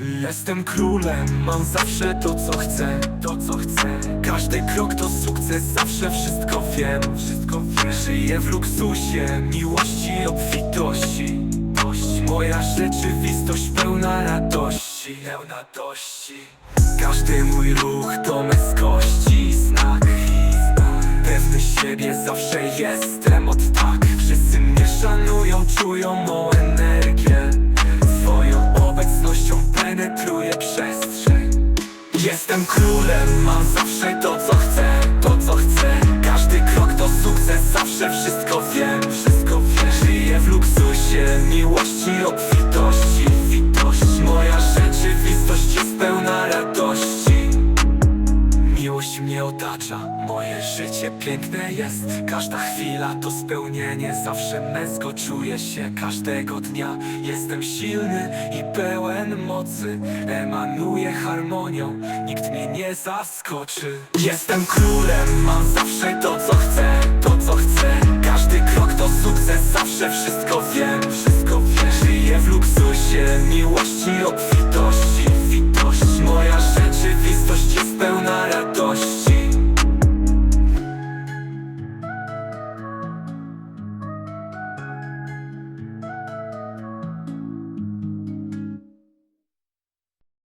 Jestem królem, mam zawsze to co chcę, to co chcę. Każdy krok to sukces, zawsze wszystko wiem, wszystko wiem. Żyję w luksusie, miłości obfitości. Moja rzeczywistość pełna radości, pełna Każdy mój ruch to męskości i znak. Pewny siebie zawsze jestem od tak. Wszyscy mnie szanują, czują mą Jestem królem, mam zawsze to co chcę, to co chcę. Każdy krok to sukces, zawsze wszystko wiem, wszystko wiem. Żyję w luksusie, miłości, otacza, moje życie piękne jest. Każda chwila to spełnienie, zawsze męsko czuję się. Każdego dnia Jestem silny i pełen mocy, emanuję harmonią. Nikt mnie nie zaskoczy. Jestem królem, mam zawsze to co chcę, to co chcę. Każdy krok to sukces, zawsze wszystko